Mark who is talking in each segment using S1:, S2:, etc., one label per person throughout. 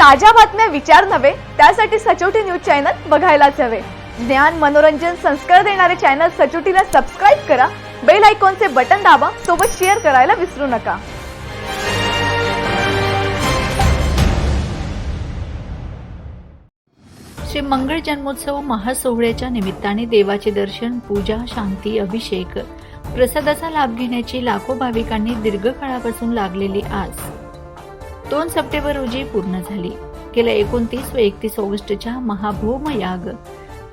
S1: ताज्या बातम्या विचार नव्हे त्यासाठी सचोटी न्यूज चॅनल बघायलाच हवे. ज्ञान मनोरंजन संस्कार देणारे चॅनल सचोटीला सबस्क्राईब करा बेल आयकॉनचे बटन दाबा सोबत शेअर करायला विसरू नका.
S2: श्री मंगळ जन्मोत्सव महासोहळ्याच्या निमित्ताने देवाचे दर्शन पूजा शांती अभिषेक. प्रसादाचा लाभ घेण्याची लाखो भाविकांनी दीर्घकाळापासून लागलेली आस. दोन सप्टेंबर रोजी पूर्ण झाली. गेल्या एकोणतीस व एकतीस ऑगस्टच्या महाभौम याग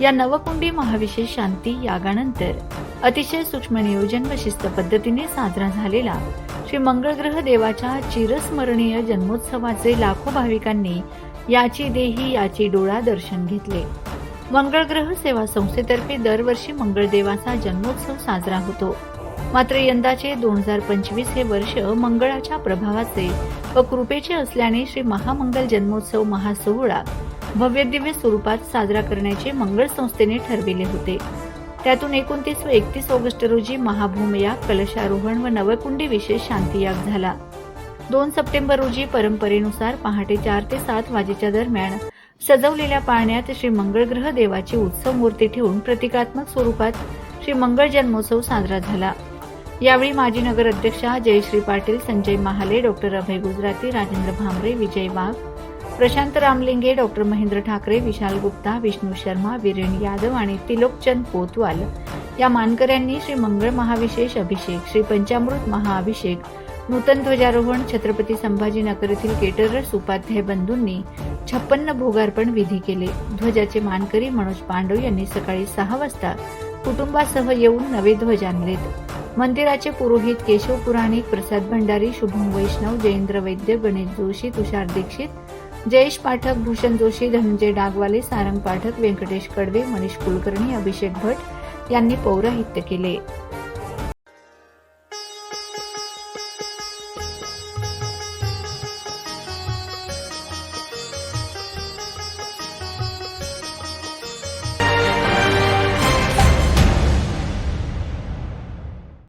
S2: या नवकुंडी महाविशेष शांती यागानंतर अतिशय सूक्ष्म नियोजन व शिस्त पद्धतीने साजरा झालेला श्री मंगळग्रह देवाच्या चिरस्मरणीय जन्मोत्सवाचे लाखो भाविकांनी याची देही याची डोळा दर्शन घेतले. मंगळग्रह सेवा संस्थेतर्फे दरवर्षी मंगळदेवाचा जन्मोत्सव साजरा होतो. मात्र यंदाचे दोन हजार पंचवीस हे वर्ष मंगळाच्या प्रभावाचे व कृपेचे असल्याने श्री महामंगल जन्मोत्सव महासोहळा भव्यदिव्य स्वरूपात साजरा करण्याचे मंगळ संस्थेने ठरविले होते. त्यातून एकोणतीस व एकतीस ऑगस्ट रोजी महाभूमयाग कलशारोहण व नवकुंडी विशेष शांतियाग झाला. दोन सप्टेंबर रोजी परंपरेनुसार पहाटे चार ते सात वाजेच्या दरम्यान सजवलेल्या पाळण्यात श्री मंगळग्रह देवाची उत्सव मूर्ती ठेवून प्रतिकात्मक स्वरूपात श्री मंगळ जन्मोत्सव साजरा झाला. यावेळी माजी नगर अध्यक्षा जयश्री पाटील संजय महाले डॉक्टर अभय गुजराती राजेंद्र भांबरे विजय वाघ प्रशांत रामलिंगे डॉक्टर महेंद्र ठाकरे विशाल गुप्ता विष्णू शर्मा वीरेन यादव आणि तिलोकचंद पोतवाल. या मानकऱ्यांनी श्री मंगळ महाविशेष अभिषेक श्री पंचामृत महाअभिषेक नूतन ध्वजारोहण छत्रपती संभाजीनगर येथील केटरर्स उपाध्याय बंधूंनी छप्पन्न भोगार्पण विधी केले. ध्वजाचे मानकरी मनोज पांडव यांनी सकाळी सहा वाजता कुटुंबासह येऊन नवे ध्वज आणलेत. मंदिराचे पुरोहित केशव पुराणिक प्रसाद भंडारी शुभम वैष्णव जयेंद्र वैद्य गणेश जोशी तुषार दीक्षित जयेश पाठक भूषण जोशी धनंजय डागवाले सारंग पाठक व्यंकटेश कडवे मनीष कुलकर्णी अभिषेक भट यांनी पौराहित्य केले.